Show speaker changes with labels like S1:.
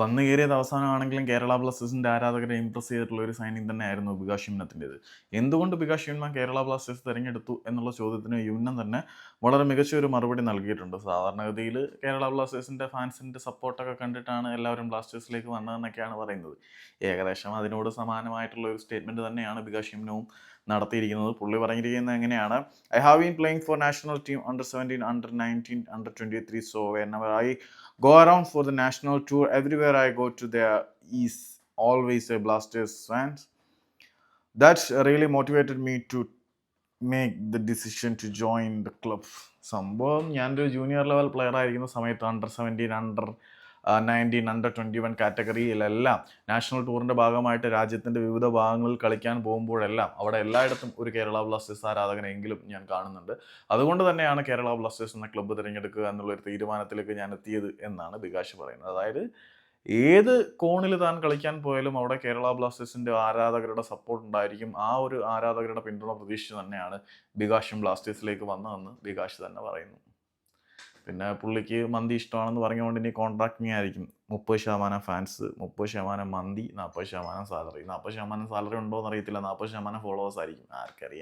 S1: വന്നു കയറിയത് അവസാനമാണെങ്കിലും കേരള ബ്ലാസ്റ്റേഴ്സിന്റെ ആരാധകരെ ഇംപ്രസ് ചെയ്തിട്ടുള്ള ഒരു സൈനിങ് തന്നെയായിരുന്നു ബികാഷ് യുമ്നത്തിന്റെത് എന്തുകൊണ്ട് ബികാഷ് യുമ്ന കേരള ബ്ലാസ്റ്റേഴ്സ് തിരഞ്ഞെടുത്തു എന്നുള്ള ചോദ്യത്തിന് യുമ്നം തന്നെ വളരെ മികച്ച ഒരു മറുപടി നൽകിയിട്ടുണ്ട്. സാധാരണഗതിയിൽ കേരള ബ്ലാസ്റ്റേഴ്സിന്റെ ഫാൻസിന്റെ സപ്പോർട്ടൊക്കെ കണ്ടിട്ടാണ് എല്ലാവരും ബ്ലാസ്റ്റേഴ്സിലേക്ക് വന്നതെന്നൊക്കെയാണ് പറയുന്നത്. ഏകദേശം അതിനോട് സമാനമായിട്ടുള്ള ഒരു സ്റ്റേറ്റ്മെന്റ് തന്നെയാണ് ബികാഷ് യുമ്നവും നടത്തിയിരിക്കുന്നത്. പുള്ളി പറഞ്ഞിരിക്കുന്നത് എങ്ങനെയാണ്? I have been playing for national team under seventeen under nineteen under twenty three so when I go around for the national tour tour everywhere i go to there is always a blasters fans that really motivated me to make the decision to join the club. സംഭവം ഞാനൊരു junior level player ആയിരിക്കുന്ന സമയത്ത് under seventeen under nineteen under twenty one കാറ്റഗറിയിലെല്ലാം national ടൂറിന്റെ ഭാഗമായിട്ട് രാജ്യത്തിന്റെ വിവിധ ഭാഗങ്ങളിൽ കളിക്കാൻ പോകുമ്പോഴെല്ലാം അവിടെ എല്ലായിടത്തും ഒരു കേരള ബ്ലാസ്റ്റേഴ്സ് ആരാധകനെങ്കിലും ഞാൻ കാണുന്നുണ്ട്. അതുകൊണ്ട് തന്നെയാണ് കേരള ബ്ലാസ്റ്റേഴ്സ് എന്ന ക്ലബ്ബ് തിരഞ്ഞെടുക്കുക എന്നുള്ളൊരു തീരുമാനത്തിലേക്ക് ഞാൻ എത്തിയത് എന്നാണ് ബികാഷ് പറയുന്നത്. അതായത് ഏത് കോണിൽ താൻ കളിക്കാൻ പോയാലും അവിടെ കേരള ബ്ലാസ്റ്റേഴ്സിന്റെ ആരാധകരുടെ സപ്പോർട്ട് ഉണ്ടായിരിക്കും. ആ ഒരു ആരാധകരുടെ പിന്തുണ പ്രതീക്ഷിച്ച് തന്നെയാണ് ബികാഷും ബ്ലാസ്റ്റേഴ്സിലേക്ക് വന്നതെന്ന് ബികാഷ് തന്നെ പറയുന്നു. പിന്നെ പുള്ളിക്ക് മന്തി ഇഷ്ടമാണെന്ന് പറഞ്ഞുകൊണ്ട് ഇനി കോൺട്രാക്ടിങ് ആയിരിക്കും. മുപ്പത് ശതമാനം ഫാൻസ് മുപ്പത് ശതമാനം മന്തി നാൽപ്പത് ശതമാനം സാലറി നാൽപ്പത് ശതമാനം സാലറി ഉണ്ടോ എന്ന് അറിയത്തില്ല. നാൽപ്പത് ശതമാനം ഫോളോവേഴ്സ് ആയിരിക്കും. ആർക്കറിയാം.